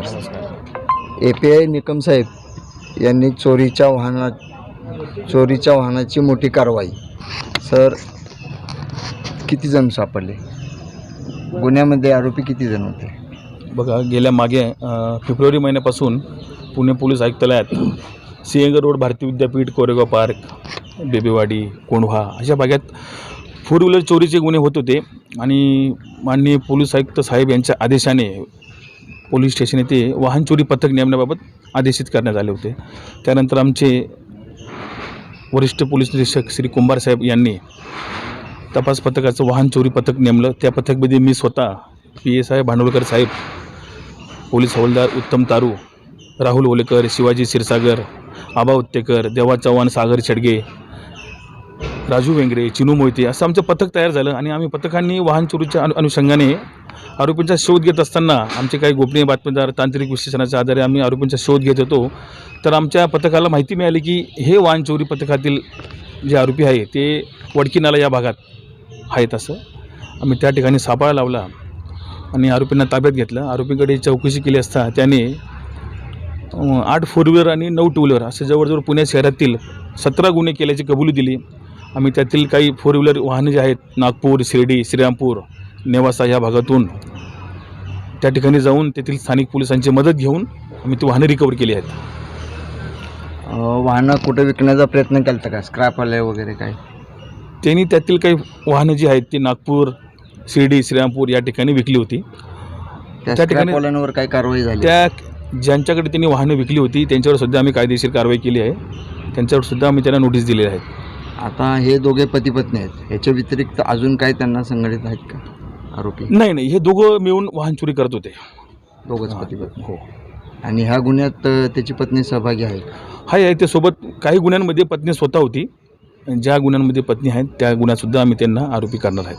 नमस्कार A P I Nikam साहेब यांनी चोरीच्या वाहना चोरीच्या वाहनाची मोठी कारवाई. सर किती जण सापडले? गुन्ह्यामध्ये आरोपी किती जण होते? बघा गेल्या मागे अ, फेब्रुवारी महिन्यापासून पुणे पोलीस आयुक्तालयात सिंहगड रोड भारती विद्यापीठ कोरेगाव पार्क बेबीवाडी कोंढवा अशा भागात फोर व्हीलर चोरीचे गुन्हे होत होते. आणि माननीय पोलीस आयुक्त साहेब यांच्या आदेशाने पोलीस स्टेशन येथे वाहन चोरी पथक नेमण्याबाबत आदेशित करण्यात आले होते. त्यानंतर आमचे वरिष्ठ पोलीस निरीक्षक श्री कुंभार साहेब यांनी तपास पथकाचं वाहन चोरी पथक नेमलं. त्या पथकमध्ये मी स्वतः पी एस आय भांडवलकर साहेब पोलीस हवालदार उत्तम तारू राहुल ओलेकर शिवाजी क्षीरसागर आबा उत्तेकर देवा चव्हाण सागर छडगे राजू वेंगरे चिनू मोहिते असं आमचं पथक तयार झालं आणि आम्ही पथकांनी वाहन चोरीच्या अनु अनुषंगाने आरोपींचा शोध घेत असताना आमचे काही गोपनीय बातमीदार तांत्रिक विश्लेषणाच्या आधारे आम्ही आरोपींचा शोध घेत होतो. तर आमच्या पथकाला माहिती मिळाली की हे वाहन चोरी पथकातील जे आरोपी आहे ते वडकीनाला या भागात आहेत असं. आम्ही त्या ठिकाणी सापळा लावला आणि आरोपींना ताब्यात घेतलं. आरोपीकडे चौकशी केली असता त्याने आठ फोर व्हीलर आणि नऊ टू व्हीलर असे जवळजवळ पुणे शहरातील सतरा गुन्हे केल्याची कबुली दिली. आम्ही त्यातील काही फोर व्हीलर वाहनं जे आहेत नागपूर शिर्डी श्रीरामपूर नेवासा या भागातून त्या ठिकाणी जाऊन तेथील स्थानिक पोलिसांची मदत घेऊन आम्ही ती वाहनं रिकवर केली आहेत. वाहनं कुठं विकण्याचा प्रयत्न केला का? स्क्रॅप आले वगैरे काय? त्यांनी त्यातील काही वाहनं जी आहेत ती नागपूर शिर्डी श्रीरामपूर या ठिकाणी विकली होती. त्या ठिकाणी- काय कारवाई झाली? त्या ज्यांच्याकडे त्यांनी वाहनं विकली होती त्यांच्यावर सुद्धा आम्ही कायदेशीर कारवाई केली आहे. त्यांच्यावर सुद्धा आम्ही त्यांना नोटीस दिलेली आहे आता हे दोघे पती पत्नी आहेत. ह्याच्या व्यतिरिक्त अजून काय त्यांना संघटित आहेत का? आरोपी? नाही नाही हे दोघं मिळून वाहन चोरी करत होते. दोघंच पती पत्नी हो. आणि ह्या गुन्ह्यात अं, त्याची पत्नी सहभागी आहे हाय आहे त्यासोबत काही गुन्ह्यांमध्ये पत्नी स्वतः होती. ज्या गुन्ह्यांमध्ये पत्नी आहेत त्या गुन्ह्यातसुद्धा आम्ही त्यांना आरोपी करणार आहेत